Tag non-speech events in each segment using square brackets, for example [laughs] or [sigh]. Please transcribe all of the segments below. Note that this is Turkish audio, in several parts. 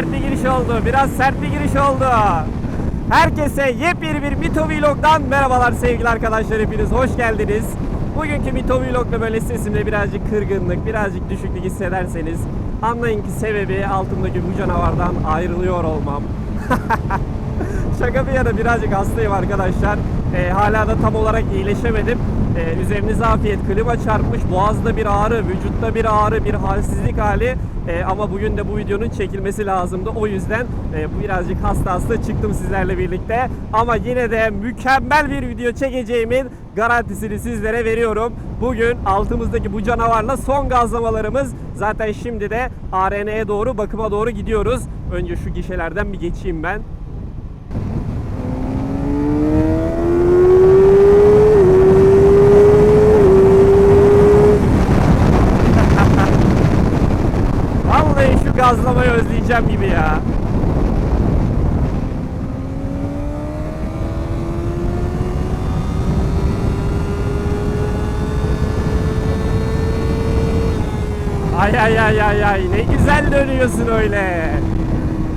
sert bir giriş oldu. Biraz sert bir giriş oldu. Herkese yepyeni bir Mito Vlog'dan merhabalar sevgili arkadaşlar hepiniz hoş geldiniz. Bugünkü Mito Vlog'da böyle sesimde birazcık kırgınlık, birazcık düşüklük hissederseniz anlayın ki sebebi altımdaki bu canavardan ayrılıyor olmam. [laughs] Şaka bir yana birazcık hastayım arkadaşlar. Ee, hala da tam olarak iyileşemedim. Ee, üzerinize afiyet. Klima çarpmış. Boğazda bir ağrı, vücutta bir ağrı, bir halsizlik hali. Ee, ama bugün de bu videonun çekilmesi lazımdı. O yüzden e, birazcık hasta hasta çıktım sizlerle birlikte. Ama yine de mükemmel bir video çekeceğimin garantisini sizlere veriyorum. Bugün altımızdaki bu canavarla son gazlamalarımız. Zaten şimdi de ARN'ye doğru, bakıma doğru gidiyoruz. Önce şu gişelerden bir geçeyim ben. Vallahi şu özleyeceğim gibi ya. Ay ay ay ay ay ne güzel dönüyorsun öyle.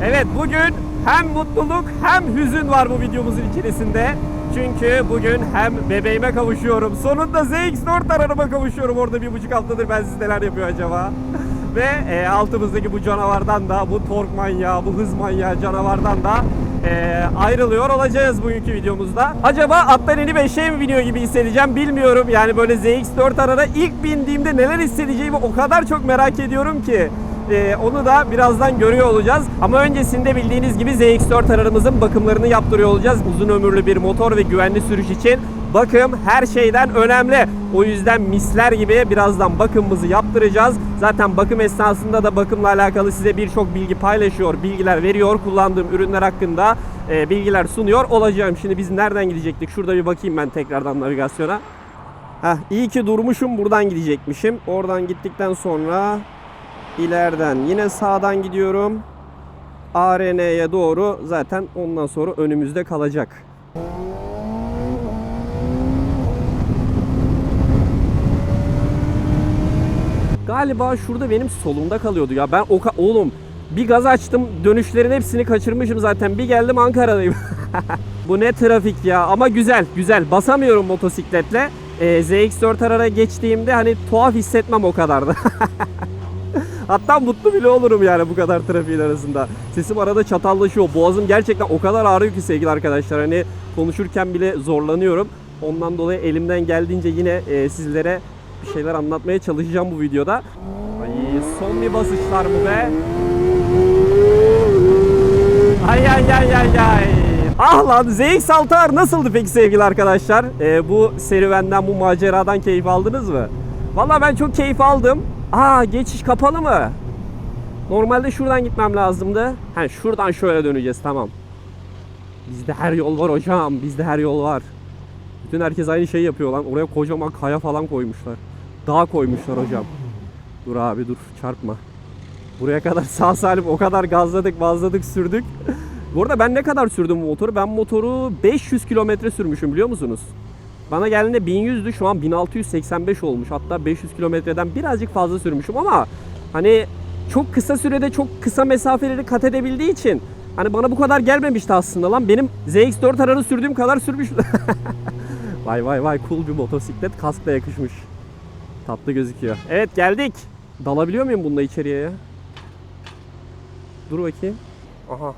Evet bugün hem mutluluk hem hüzün var bu videomuzun içerisinde. Çünkü bugün hem bebeğime kavuşuyorum. Sonunda ZX4 ararıma kavuşuyorum. Orada bir buçuk haftadır ben siz neler yapıyor acaba? [laughs] Ve e, altımızdaki bu canavardan da, bu tork manyağı, bu hız manyağı canavardan da e, ayrılıyor olacağız bugünkü videomuzda. Acaba attan inip eşeğe mi biniyor gibi hissedeceğim bilmiyorum. Yani böyle ZX4 arada ilk bindiğimde neler hissedeceğimi o kadar çok merak ediyorum ki. Ee, onu da birazdan görüyor olacağız. Ama öncesinde bildiğiniz gibi ZX4 ararımızın bakımlarını yaptırıyor olacağız. Uzun ömürlü bir motor ve güvenli sürüş için bakım her şeyden önemli. O yüzden misler gibi birazdan bakımımızı yaptıracağız. Zaten bakım esnasında da bakımla alakalı size birçok bilgi paylaşıyor, bilgiler veriyor. Kullandığım ürünler hakkında e, bilgiler sunuyor olacağım. Şimdi biz nereden gidecektik? Şurada bir bakayım ben tekrardan navigasyona. Heh, iyi ki durmuşum buradan gidecekmişim. Oradan gittikten sonra ileriden yine sağdan gidiyorum. ARN'ye doğru zaten ondan sonra önümüzde kalacak. Galiba şurada benim solumda kalıyordu ya. Ben o oğlum bir gaz açtım. Dönüşlerin hepsini kaçırmışım zaten. Bir geldim Ankara'dayım. [laughs] Bu ne trafik ya ama güzel güzel. Basamıyorum motosikletle. Ee, ZX4 arara geçtiğimde hani tuhaf hissetmem o kadar da. [laughs] Hatta mutlu bile olurum yani bu kadar trafiğin arasında. Sesim arada çatallaşıyor. Boğazım gerçekten o kadar ağrıyor ki sevgili arkadaşlar. Hani konuşurken bile zorlanıyorum. Ondan dolayı elimden geldiğince yine e, sizlere bir şeyler anlatmaya çalışacağım bu videoda. Ay son bir basışlar mı be? Ay ay ay ay ay. Ah lan ZX6R nasıldı peki sevgili arkadaşlar? Ee, bu serüvenden, bu maceradan keyif aldınız mı? Valla ben çok keyif aldım. Aa geçiş kapalı mı? Normalde şuradan gitmem lazımdı. Ha şuradan şöyle döneceğiz tamam. Bizde her yol var hocam. Bizde her yol var. Bütün herkes aynı şeyi yapıyor lan. Oraya kocaman kaya falan koymuşlar. Dağ koymuşlar hocam. Dur abi dur çarpma. Buraya kadar [laughs] sağ salim o kadar gazladık bazladık sürdük. Bu arada ben ne kadar sürdüm bu motoru? Ben motoru 500 kilometre sürmüşüm biliyor musunuz? Bana geldiğinde 1100'dü şu an 1685 olmuş. Hatta 500 kilometreden birazcık fazla sürmüşüm ama hani çok kısa sürede çok kısa mesafeleri kat edebildiği için hani bana bu kadar gelmemişti aslında lan. Benim ZX4 ararı sürdüğüm kadar sürmüş. [laughs] vay vay vay cool bir motosiklet kaskla yakışmış. Tatlı gözüküyor. Evet geldik. Dalabiliyor muyum bunda içeriye ya? Dur bakayım. Aha.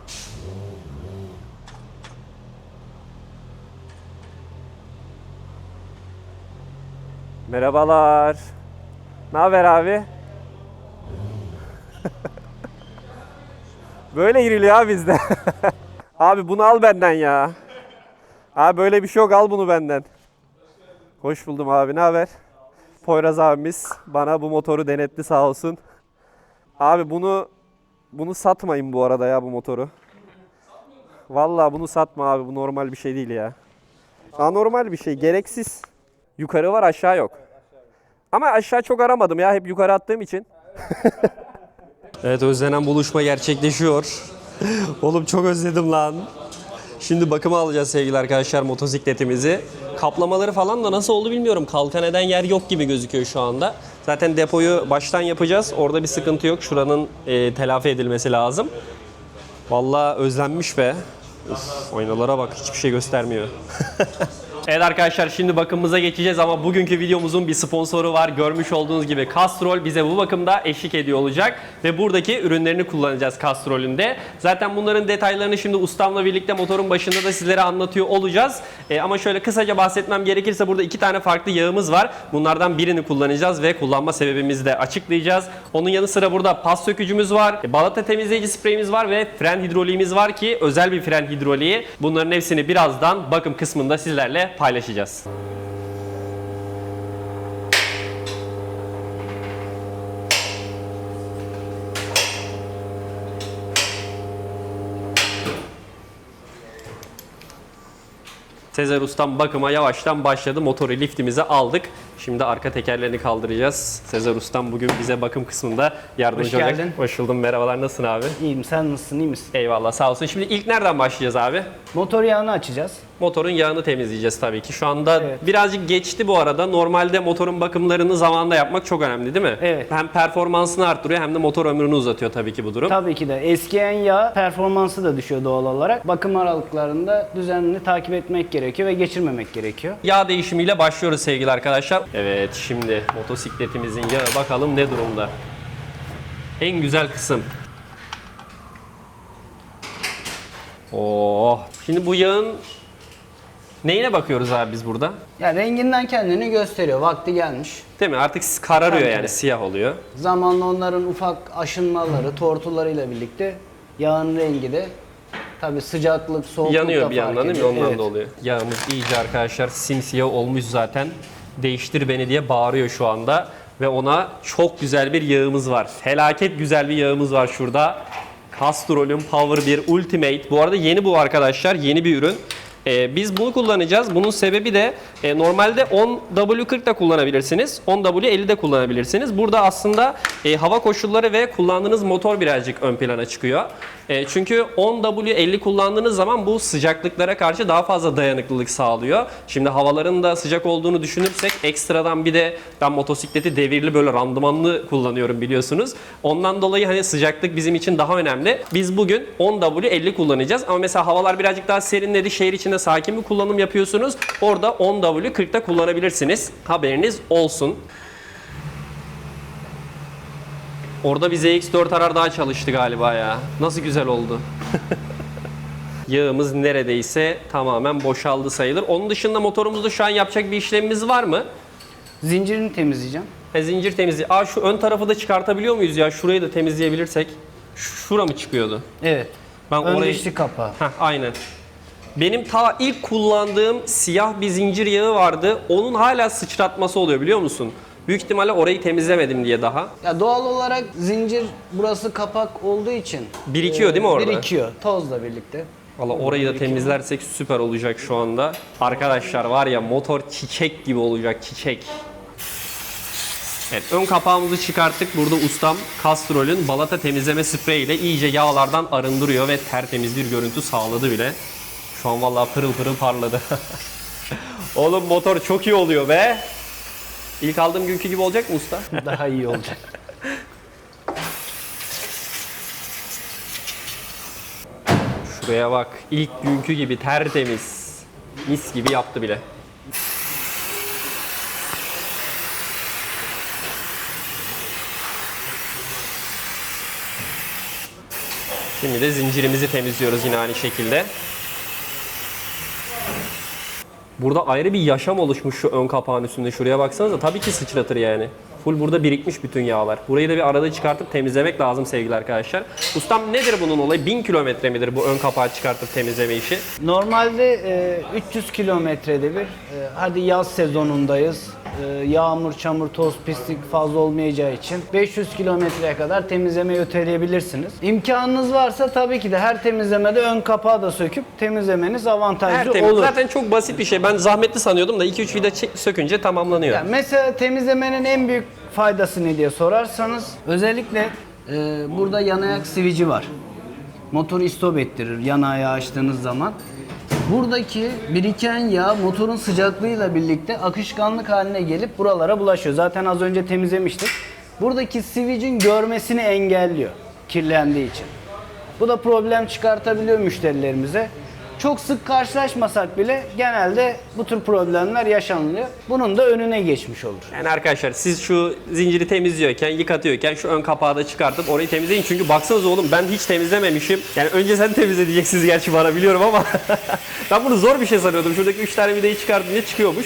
Merhabalar. Ne haber abi? [laughs] böyle giriliyor abi bizde. [laughs] abi bunu al benden ya. Abi böyle bir şey yok al bunu benden. Hoş buldum abi ne haber? Poyraz abimiz bana bu motoru denetti sağ olsun. Abi bunu bunu satmayın bu arada ya bu motoru. Vallahi bunu satma abi bu normal bir şey değil ya. Anormal bir şey gereksiz. Yukarı var aşağı yok. Ama aşağı çok aramadım ya hep yukarı attığım için. [laughs] evet özlenen buluşma gerçekleşiyor. [laughs] Oğlum çok özledim lan. Şimdi bakıma alacağız sevgili arkadaşlar motosikletimizi. Kaplamaları falan da nasıl oldu bilmiyorum. Kalkan eden yer yok gibi gözüküyor şu anda. Zaten depoyu baştan yapacağız. Orada bir sıkıntı yok. Şuranın e, telafi edilmesi lazım. Vallahi özlenmiş be. Uf, aynalara bak hiçbir şey göstermiyor. [laughs] evet arkadaşlar şimdi bakımımıza geçeceğiz ama bugünkü videomuzun bir sponsoru var. Görmüş olduğunuz gibi Castrol bize bu bakımda eşlik ediyor olacak. Ve buradaki ürünlerini kullanacağız Castrol'ün de. Zaten bunların detaylarını şimdi ustamla birlikte motorun başında da sizlere anlatıyor olacağız. E, ama şöyle kısaca bahsetmem gerekirse burada iki tane farklı yağımız var. Bunlardan birini kullanacağız ve kullanma sebebimizi de açıklayacağız. Onun yanı sıra burada pas sökücümüz var, e, balata temizleyici spreyimiz var ve fren hidroliğimiz var ki özel bir fren hidroliği. Bunların hepsini birazdan bakım kısmında sizlerle paylaşacağız. Sezer Ustam bakıma yavaştan başladı. Motoru liftimize aldık. Şimdi arka tekerlerini kaldıracağız. Sezer Ustam bugün bize bakım kısmında yardımcı Hoş olacak. geldin. Hoş buldum. Merhabalar. Nasılsın abi? İyiyim sen nasılsın iyi misin? Eyvallah sağ olsun. Şimdi ilk nereden başlayacağız abi? Motor yağını açacağız. Motorun yağını temizleyeceğiz tabii ki. Şu anda Evet. birazcık geçti bu arada. Normalde motorun bakımlarını zamanında yapmak çok önemli değil mi? Evet. Hem performansını arttırıyor hem de motor ömrünü uzatıyor tabii ki bu durum. Tabii ki de eskiyen yağ performansı da düşüyor doğal olarak. Bakım aralıklarında düzenli takip etmek gerekiyor ve geçirmemek gerekiyor. Yağ değişimiyle başlıyoruz sevgili arkadaşlar. Evet şimdi motosikletimizin yağı bakalım ne durumda. En güzel kısım. Oo. Şimdi bu yağın neyine bakıyoruz abi biz burada? Ya renginden kendini gösteriyor. Vakti gelmiş. Değil mi? Artık kararıyor Tabii. yani siyah oluyor. Zamanla onların ufak aşınmaları, tortularıyla birlikte yağın rengi de tabii sıcaklık, soğukluk Yanıyor da bir fark yandan değil mi? Ondan Evet. da oluyor. Yağımız iyice arkadaşlar simsiyah olmuş zaten. Değiştir beni diye bağırıyor şu anda. Ve ona çok güzel bir yağımız var. Felaket güzel bir yağımız var şurada. Castrol'ün Power 1 Ultimate. Bu arada yeni bu arkadaşlar. Yeni bir ürün. Ee, biz bunu kullanacağız. Bunun sebebi de e, normalde 10W40 da kullanabilirsiniz. 10W50 de kullanabilirsiniz. Burada aslında e, hava koşulları ve kullandığınız motor birazcık ön plana çıkıyor. E, çünkü 10W50 kullandığınız zaman bu sıcaklıklara karşı daha fazla dayanıklılık sağlıyor. Şimdi havaların da sıcak olduğunu düşünürsek ekstradan bir de ben motosikleti devirli böyle randımanlı kullanıyorum biliyorsunuz. Ondan dolayı hani sıcaklık bizim için daha önemli. Biz bugün 10W50 kullanacağız ama mesela havalar birazcık daha serinledi. Şehir içinde sakin bir kullanım yapıyorsunuz. Orada 10W40'da kullanabilirsiniz. Haberiniz olsun. Orada bir ZX4 arar daha çalıştı galiba ya. Nasıl güzel oldu. [laughs] Yağımız neredeyse tamamen boşaldı sayılır. Onun dışında motorumuzda şu an yapacak bir işlemimiz var mı? Zincirini temizleyeceğim. E, zincir temizliği. Aa şu ön tarafı da çıkartabiliyor muyuz ya? Şurayı da temizleyebilirsek. Ş- Şura mı çıkıyordu? Evet. Ben Ön orayı... dişli kapağı. Heh, aynen. Benim ta ilk kullandığım siyah bir zincir yağı vardı. Onun hala sıçratması oluyor biliyor musun? Büyük ihtimalle orayı temizlemedim diye daha. Ya doğal olarak zincir burası kapak olduğu için Birikiyor değil mi orada? Birikiyor tozla birlikte. Valla orayı da temizlersek süper olacak şu anda. Arkadaşlar var ya motor çiçek gibi olacak çiçek. Evet ön kapağımızı çıkarttık. Burada ustam Castrol'ün balata temizleme spreyiyle iyice yağlardan arındırıyor ve tertemiz bir görüntü sağladı bile. Şu an vallahi pırıl pırıl parladı. [laughs] Oğlum motor çok iyi oluyor be. İlk aldığım günkü gibi olacak mı usta? [laughs] Daha iyi olacak. Şuraya bak. İlk günkü gibi tertemiz. Mis gibi yaptı bile. Şimdi de zincirimizi temizliyoruz yine aynı şekilde. Burada ayrı bir yaşam oluşmuş şu ön kapağın üstünde. Şuraya baksanıza tabii ki sıçratır yani. Full burada birikmiş bütün yağlar. Burayı da bir arada çıkartıp temizlemek lazım sevgili arkadaşlar. Ustam nedir bunun olayı? 1000 kilometre midir bu ön kapağı çıkartıp temizleme işi? Normalde e, 300 kilometrede bir, e, hadi yaz sezonundayız, yağmur, çamur, toz, pislik fazla olmayacağı için 500 kilometreye kadar temizlemeyi öteleyebilirsiniz. İmkanınız varsa tabii ki de her temizlemede ön kapağı da söküp temizlemeniz avantajlı Tertemiz. olur. Zaten çok basit bir şey. Ben zahmetli sanıyordum da 2-3 vida çek- sökünce tamamlanıyor. Yani mesela temizlemenin en büyük faydası ne diye sorarsanız özellikle e, burada yan ayak sivici var. Motoru istop ettirir yan ayağı açtığınız zaman. Buradaki biriken yağ motorun sıcaklığıyla birlikte akışkanlık haline gelip buralara bulaşıyor. Zaten az önce temizlemiştik. Buradaki sivicin görmesini engelliyor kirlendiği için. Bu da problem çıkartabiliyor müşterilerimize. Çok sık karşılaşmasak bile genelde bu tür problemler yaşanılıyor. Bunun da önüne geçmiş olur. Yani arkadaşlar siz şu zinciri temizliyorken, yıkatıyorken şu ön kapağı da çıkartıp orayı temizleyin. Çünkü baksanıza oğlum ben hiç temizlememişim. Yani önce sen temizle diyeceksiniz gerçi bana biliyorum ama [laughs] ben bunu zor bir şey sanıyordum. Şuradaki 3 tane vidayı çıkartınca çıkıyormuş.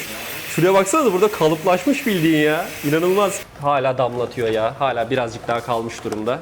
Şuraya baksanıza burada kalıplaşmış bildiğin ya. İnanılmaz. Hala damlatıyor ya. Hala birazcık daha kalmış durumda.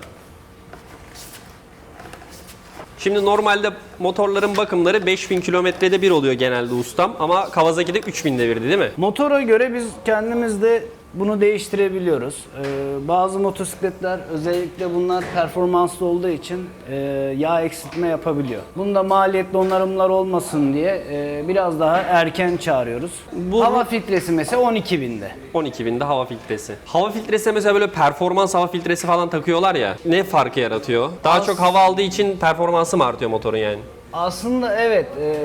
Şimdi normalde motorların bakımları 5000 kilometrede bir oluyor genelde ustam ama Kawasaki'de 3000'de birdi değil mi? Motora göre biz kendimiz de bunu değiştirebiliyoruz. Ee, bazı motosikletler özellikle bunlar performanslı olduğu için e, yağ eksiltme yapabiliyor. Bunda maliyetli onarımlar olmasın diye e, biraz daha erken çağırıyoruz. Bu- Hava filtresi mesela 12 binde. 12.000'de hava filtresi. Hava filtresi mesela böyle performans hava filtresi falan takıyorlar ya. Ne farkı yaratıyor? Daha çok hava aldığı için performansı mı artıyor motorun yani? Aslında evet e,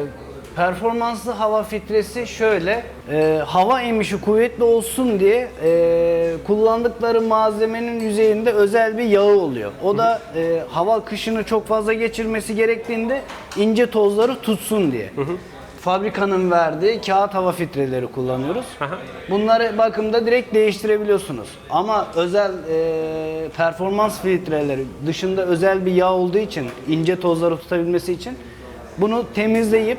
performanslı hava filtresi şöyle e, hava emişi kuvvetli olsun diye e, kullandıkları malzemenin yüzeyinde özel bir yağı oluyor. O da e, hava kışını çok fazla geçirmesi gerektiğinde ince tozları tutsun diye. Fabrikanın verdiği kağıt hava filtreleri kullanıyoruz. Bunları bakımda direkt değiştirebiliyorsunuz. Ama özel e, performans filtreleri dışında özel bir yağ olduğu için ince tozları tutabilmesi için bunu temizleyip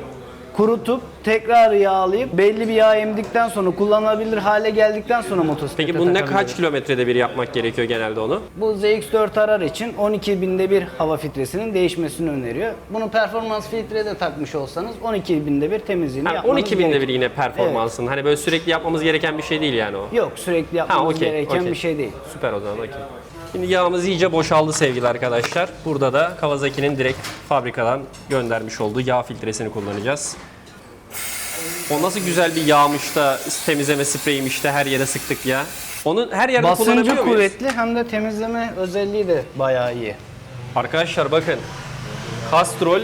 kurutup tekrar yağlayıp belli bir yağ emdikten sonra kullanılabilir hale geldikten sonra motosiklete Peki bu ne takabiliyoruz. kaç kilometrede bir yapmak gerekiyor genelde onu? Bu ZX4 arar için 12 binde bir hava filtresinin değişmesini öneriyor. Bunu performans filtrede takmış olsanız 12 binde bir temizliğini Ha, yapmanız 12 binde bir gerekiyor. yine performansın. Hani böyle sürekli yapmamız gereken bir şey değil yani o. Yok sürekli Ha yapmamız okey. gereken okey. bir şey değil. Süper o zaman okey. Şimdi yağımız iyice boşaldı sevgili arkadaşlar. Burada da Kawasaki'nin direkt fabrikadan göndermiş olduğu yağ filtresini kullanacağız. O nasıl güzel bir yağmış da temizleme spreyiymiş de her yere sıktık ya. Onu her yerde Basıncı kullanabiliyor muyuz? kuvvetli hem de temizleme özelliği de bayağı iyi. Arkadaşlar bakın. Castrol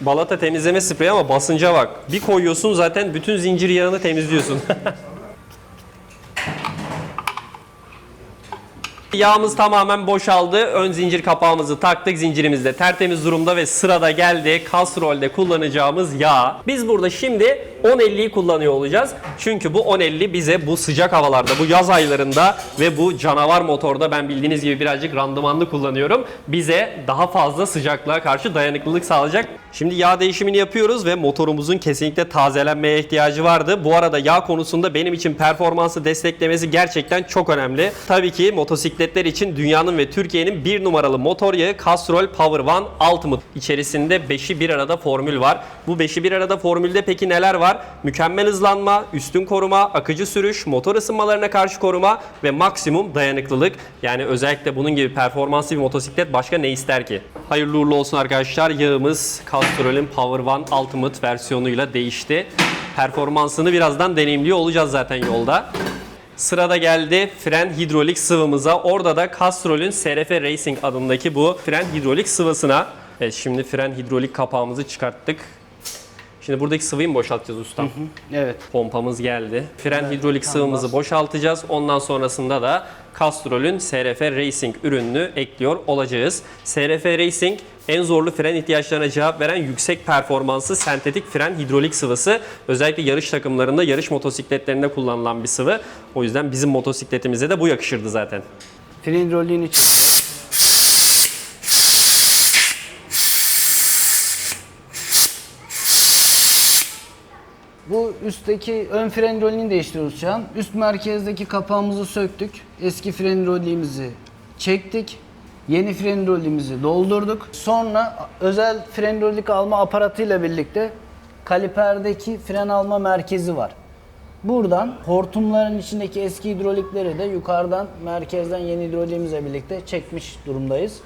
balata temizleme spreyi ama basınca bak. Bir koyuyorsun zaten bütün zincir yağını temizliyorsun. [laughs] Yağımız tamamen boşaldı. Ön zincir kapağımızı taktık. Zincirimiz de tertemiz durumda ve sırada geldi Castrol'de kullanacağımız yağ. Biz burada şimdi 1050'yi kullanıyor olacağız. Çünkü bu 1050 bize bu sıcak havalarda, bu yaz aylarında ve bu canavar motorda ben bildiğiniz gibi birazcık randımanlı kullanıyorum. Bize daha fazla sıcaklığa karşı dayanıklılık sağlayacak. Şimdi yağ değişimini yapıyoruz ve motorumuzun kesinlikle tazelenmeye ihtiyacı vardı. Bu arada yağ konusunda benim için performansı desteklemesi gerçekten çok önemli. Tabii ki motosikletler için dünyanın ve Türkiye'nin bir numaralı motor yağı Castrol Power One Ultimate. İçerisinde 5'i bir arada formül var. Bu 5'i bir arada formülde peki neler var? Mükemmel hızlanma, üstün koruma, akıcı sürüş, motor ısınmalarına karşı koruma ve maksimum dayanıklılık. Yani özellikle bunun gibi performanslı bir motosiklet başka ne ister ki? Hayırlı uğurlu olsun arkadaşlar. Yağımız Castrol'ün Power One Ultimate versiyonuyla değişti. Performansını birazdan deneyimliyor olacağız zaten yolda. Sırada geldi fren hidrolik sıvımıza. Orada da Castrol'ün SRF Racing adındaki bu fren hidrolik sıvısına. Evet şimdi fren hidrolik kapağımızı çıkarttık. Şimdi buradaki sıvıyı mı boşaltacağız ustam? Evet. Pompamız geldi. Fren hidrolik sıvımızı boşaltacağız. Ondan sonrasında da Castrol'ün SRF Racing ürününü ekliyor olacağız. SRF Racing en zorlu fren ihtiyaçlarına cevap veren yüksek performanslı sentetik fren hidrolik sıvısı. Özellikle yarış takımlarında, yarış motosikletlerinde kullanılan bir sıvı. O yüzden bizim motosikletimize de bu yakışırdı zaten. Fren hidroliğini çekeceğiz. Bu üstteki ön fren hidroliğini değiştiriyoruz şu an. Üst merkezdeki kapağımızı söktük. Eski fren hidroliğimizi çektik. Yeni fren hidroliğimizi doldurduk. Sonra özel fren hidrolik alma aparatıyla birlikte kaliperdeki fren alma merkezi var. Buradan hortumların içindeki eski hidrolikleri de yukarıdan merkezden yeni hidroliğimizle birlikte çekmiş durumdayız.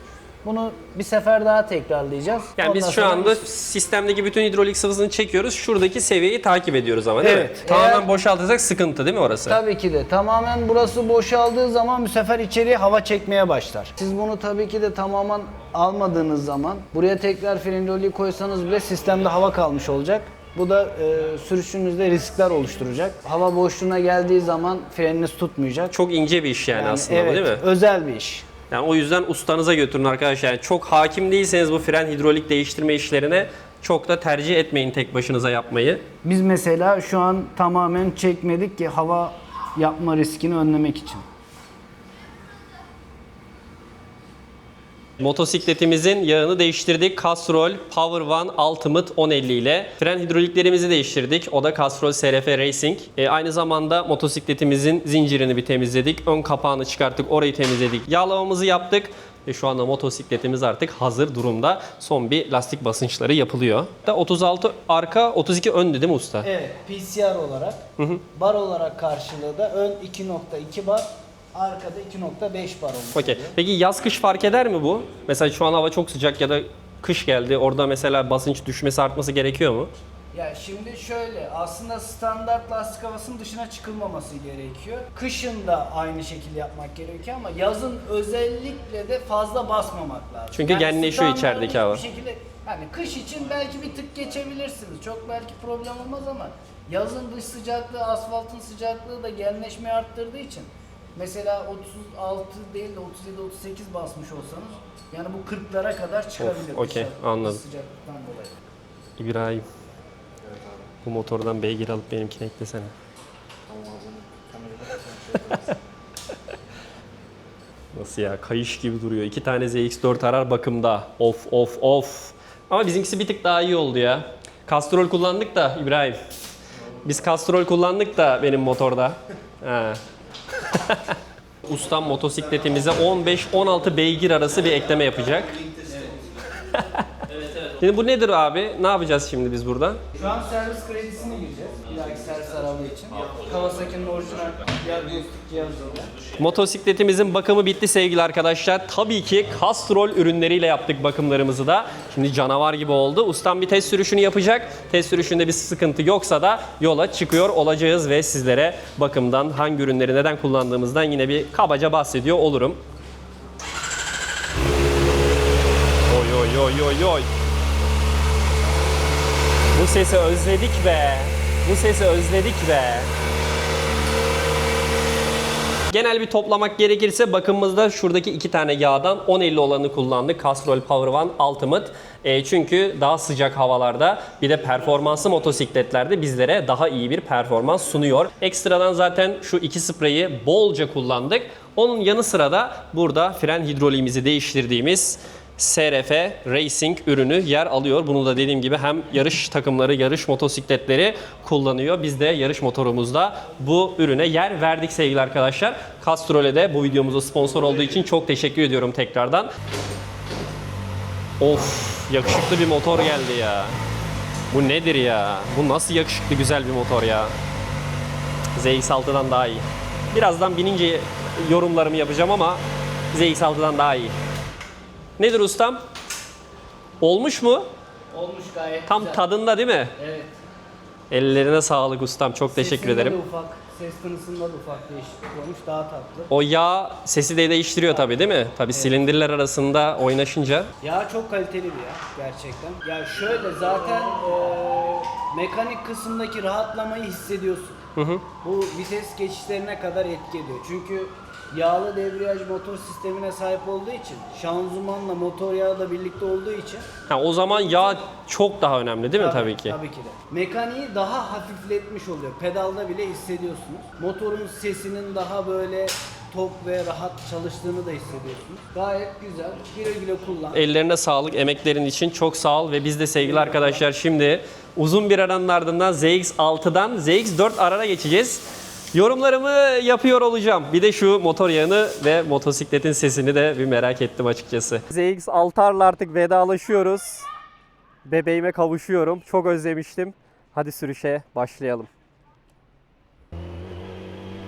Bunu bir sefer daha tekrarlayacağız. Yani biz Ondan şu sonra anda biz- sistemdeki bütün hidrolik sıvısını çekiyoruz. Şuradaki seviyeyi takip ediyoruz ama değil mi? Evet. Tamamen Eğer- boşaltırsak sıkıntı değil mi orası? Tabii ki de tamamen burası boşaldığı zaman bu sefer içeriye hava çekmeye başlar. Siz bunu tabii ki de tamamen almadığınız zaman buraya tekrar fren hidroliği koysanız bile sistemde hava kalmış olacak. Bu da e, sürüşünüzde riskler oluşturacak. Hava boşluğuna geldiği zaman freniniz tutmayacak. Çok ince bir iş yani, Yani aslında evet, değil mi? özel bir iş. Yani o yüzden ustanıza götürün arkadaşlar. Yani çok hakim değilseniz bu fren hidrolik değiştirme işlerine çok da tercih etmeyin tek başınıza yapmayı. Biz mesela şu an tamamen çekmedik ki hava yapma riskini önlemek için. Motosikletimizin yağını değiştirdik. Castrol Power One Ultimate 1050 ile. Fren hidroliklerimizi değiştirdik. O da Castrol SRF Racing. E, aynı zamanda motosikletimizin zincirini bir temizledik. Ön kapağını çıkarttık. Orayı temizledik. Yağlamamızı yaptık. Ve şu anda motosikletimiz artık hazır durumda. Son bir lastik basınçları yapılıyor. Da 36 arka, 32 ön değil mi usta? Evet, PCR olarak, bar olarak karşılığı da ön 2.2 bar, arkada 2.5 bar olmuş. Okey. oluyor. Peki yaz kış fark eder mi bu? Mesela şu an hava çok sıcak ya da kış geldi. Orada mesela basınç düşmesi artması gerekiyor mu? Ya şimdi şöyle aslında standart lastik havasının dışına çıkılmaması gerekiyor. Kışın da aynı şekilde yapmak gerekiyor ama yazın özellikle de fazla basmamak lazım. Çünkü genleşiyor standart içerideki hava. Bir şekilde yani kış için belki bir tık geçebilirsiniz. Çok belki problem olmaz ama yazın dış sıcaklığı, asfaltın sıcaklığı da genleşmeyi arttırdığı için mesela 36 değil de 37-38 basmış olsanız yani bu 40'lara kadar çıkabilir. okey, anladım. Sıcaklıktan dolayı. İbrahim. Bu motordan beygir alıp benimkine eklesene. [laughs] Nasıl ya? Kayış gibi duruyor. İki tane ZX4 arar bakımda. Of of of. Ama bizimkisi bir tık daha iyi oldu ya. Kastrol kullandık da İbrahim. Biz kastrol kullandık da benim motorda. Ha. [laughs] Ustam motosikletimize 15-16 beygir arası bir ekleme yapacak. [laughs] Şimdi bu nedir abi? Ne yapacağız şimdi biz burada? Şu an servis kredisine gireceğiz. Bir dahaki servis araba için. Kawasaki'nin orijinal diagnostik cihazıyla. Motosikletimizin bakımı bitti sevgili arkadaşlar. Tabii ki Castrol ürünleriyle yaptık bakımlarımızı da. Şimdi canavar gibi oldu. Ustam bir test sürüşünü yapacak. Test sürüşünde bir sıkıntı yoksa da yola çıkıyor olacağız ve sizlere bakımdan hangi ürünleri neden kullandığımızdan yine bir kabaca bahsediyor olurum. Oy oy oy oy oy. Bu sesi özledik be. Bu sesi özledik be. Genel bir toplamak gerekirse bakımımızda şuradaki iki tane yağdan 1050 olanı kullandık. Castrol Power One Ultimate. E, çünkü daha sıcak havalarda bir de performanslı motosikletlerde bizlere daha iyi bir performans sunuyor. Ekstradan zaten şu iki spreyi bolca kullandık. Onun yanı sıra da burada fren hidroliğimizi değiştirdiğimiz SRF Racing ürünü yer alıyor. Bunu da dediğim gibi hem yarış takımları, yarış motosikletleri kullanıyor. Biz de yarış motorumuzda bu ürüne yer verdik sevgili arkadaşlar. Castrol'e de bu videomuza sponsor olduğu için çok teşekkür ediyorum tekrardan. Of yakışıklı bir motor geldi ya. Bu nedir ya? Bu nasıl yakışıklı güzel bir motor ya? ZX6'dan daha iyi. Birazdan binince yorumlarımı yapacağım ama ZX6'dan daha iyi. Nedir ustam? Olmuş mu? Olmuş gayet Tam güzel. tadında değil mi? Evet. Ellerine sağlık ustam. Çok teşekkür Sesinde ederim. De ufak, ses tınısında da ufak değişiklik olmuş. Daha tatlı. O yağ sesi de değiştiriyor tabii değil mi? Tabii silindirler arasında oynaşınca. Yağ çok kaliteli bir yağ gerçekten. Ya şöyle zaten eee, mekanik kısımdaki rahatlamayı hissediyorsun. Bu vites geçişlerine kadar etki ediyor. Çünkü yağlı debriyaj motor sistemine sahip olduğu için, şanzımanla motor yağı da birlikte olduğu için Ha, o zaman yağ çok daha önemli değil mi tabii ki? Tabii ki de. Mekaniği daha hafifletmiş oluyor. Pedalda bile hissediyorsunuz. Motorun sesinin daha böyle tok ve rahat çalıştığını da hissediyorsunuz. Gayet güzel. Güle güle kullan. Ellerine sağlık, emeklerin için çok sağ ol ve biz de sevgili arkadaşlar şimdi uzun bir aranın ardından ZX6'dan ZX4 arana geçeceğiz. Yorumlarımı yapıyor olacağım. Bir de şu motor yağını ve motosikletin sesini de bir merak ettim açıkçası. ZX6'larla artık vedalaşıyoruz. Bebeğime kavuşuyorum. Çok özlemiştim. Hadi sürüşe başlayalım.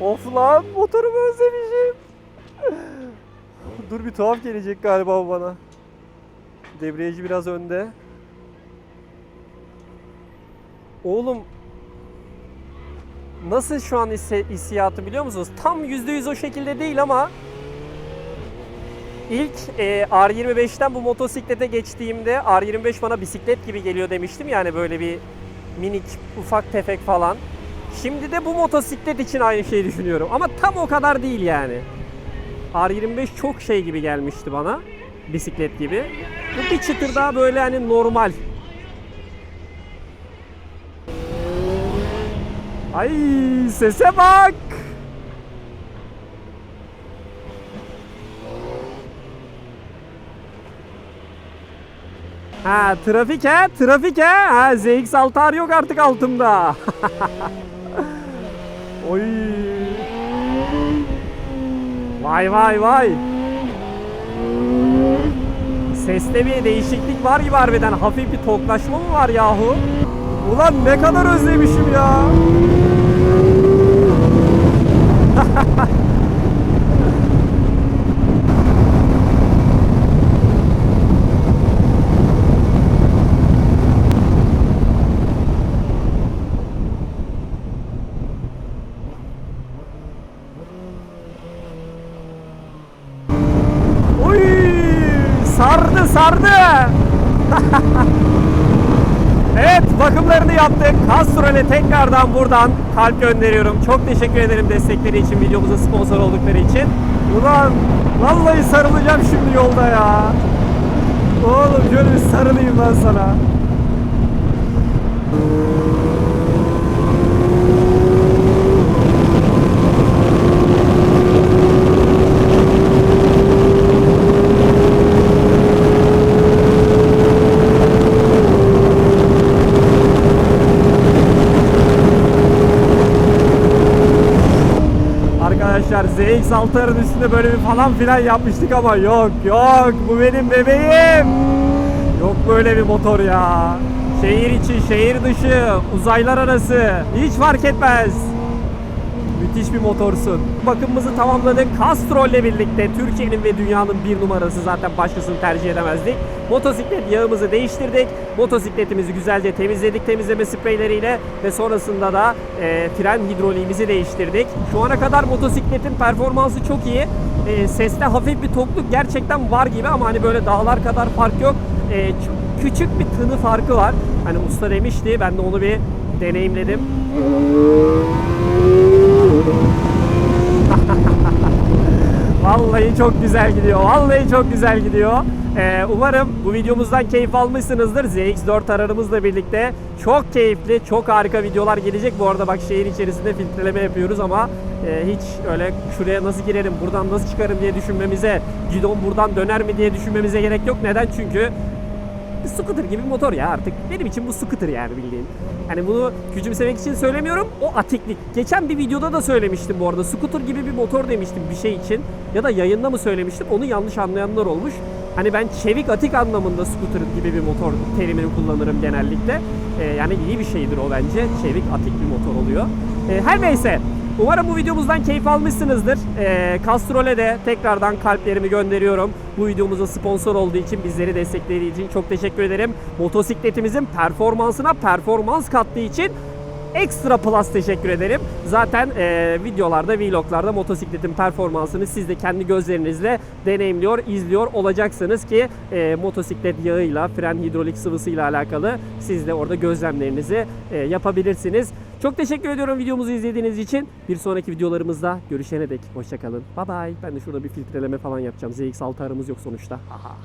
Of lan motorumu özlemişim. [laughs] Dur bir tuhaf gelecek galiba bana. Debriyajı biraz önde. Oğlum nasıl şu an hissiyatı biliyor musunuz? Tam %100 o şekilde değil ama ilk e, R25'ten bu motosiklete geçtiğimde R25 bana bisiklet gibi geliyor demiştim yani böyle bir minik ufak tefek falan. Şimdi de bu motosiklet için aynı şeyi düşünüyorum ama tam o kadar değil yani. R25 çok şey gibi gelmişti bana. Bisiklet gibi. Bu bir çıtır daha böyle hani normal. Ay sese bak. Ha trafik ha trafik ha. Ha ZX6R yok artık altımda. [laughs] Oy. Vay vay vay. Seste bir değişiklik var gibi harbiden. Hafif bir toklaşma mı var yahu? Ulan ne kadar özlemişim ya. Uy, sardı sardı. [laughs] evet bakımlarını yaptık. Castrol'e tekrardan buradan kalp gönderiyorum. Çok teşekkür ederim destekleri için, videomuza sponsor oldukları için. Ulan vallahi sarılacağım şimdi yolda ya. Oğlum şöyle bir sarılayım ben sana. Arkadaşlar ZX6'ların üstünde böyle bir falan filan yapmıştık ama yok yok bu benim bebeğim. Yok böyle bir motor ya. Şehir içi, şehir dışı, uzaylar arası hiç fark etmez. Müthiş bir motorsun. Bakımımızı tamamladık. Castrol ile birlikte Türkiye'nin ve dünyanın bir numarası zaten başkasını tercih edemezdik. Motosiklet yağımızı değiştirdik. Motosikletimizi güzelce temizledik temizleme spreyleriyle ve sonrasında da e, fren hidroliğimizi değiştirdik. Şu ana kadar motosikletin performansı çok iyi. E, seste hafif bir tokluk gerçekten var gibi ama hani böyle dağlar kadar fark yok. E, küçük bir tını farkı var. Hani usta demişti ben de onu bir deneyimledim. [laughs] Vallahi çok güzel gidiyor. Vallahi çok güzel gidiyor. Ee, umarım bu videomuzdan keyif almışsınızdır. ZX4 ararımızla birlikte çok keyifli, çok harika videolar gelecek. Bu arada bak şehir içerisinde filtreleme yapıyoruz ama e, hiç öyle şuraya nasıl girerim, buradan nasıl çıkarım diye düşünmemize, gidon buradan döner mi diye düşünmemize gerek yok. Neden? Çünkü bir scooter gibi bir motor ya artık. Benim için bu scooter yani bildiğin. Hani bunu küçümsemek için söylemiyorum. O atiklik. Geçen bir videoda da söylemiştim bu arada. Scooter gibi bir motor demiştim bir şey için. Ya da yayında mı söylemiştim? Onu yanlış anlayanlar olmuş. Hani ben çevik atik anlamında scooter gibi bir motor terimini kullanırım genellikle. Ee, yani iyi bir şeydir o bence. Çevik atik bir motor oluyor. Ee, her neyse. Umarım bu videomuzdan keyif almışsınızdır. Ee, Castrol'e de tekrardan kalplerimi gönderiyorum. Bu videomuza sponsor olduğu için, bizleri desteklediği için çok teşekkür ederim. Motosikletimizin performansına performans kattığı için Ekstra Plus teşekkür ederim. Zaten e, videolarda, vloglarda motosikletin performansını siz de kendi gözlerinizle deneyimliyor, izliyor olacaksınız ki e, motosiklet yağıyla, fren hidrolik sıvısıyla alakalı siz de orada gözlemlerinizi e, yapabilirsiniz. Çok teşekkür ediyorum videomuzu izlediğiniz için. Bir sonraki videolarımızda görüşene dek. Hoşçakalın. Bye bye. Ben de şurada bir filtreleme falan yapacağım. ZX6 aramız yok sonuçta. Haha.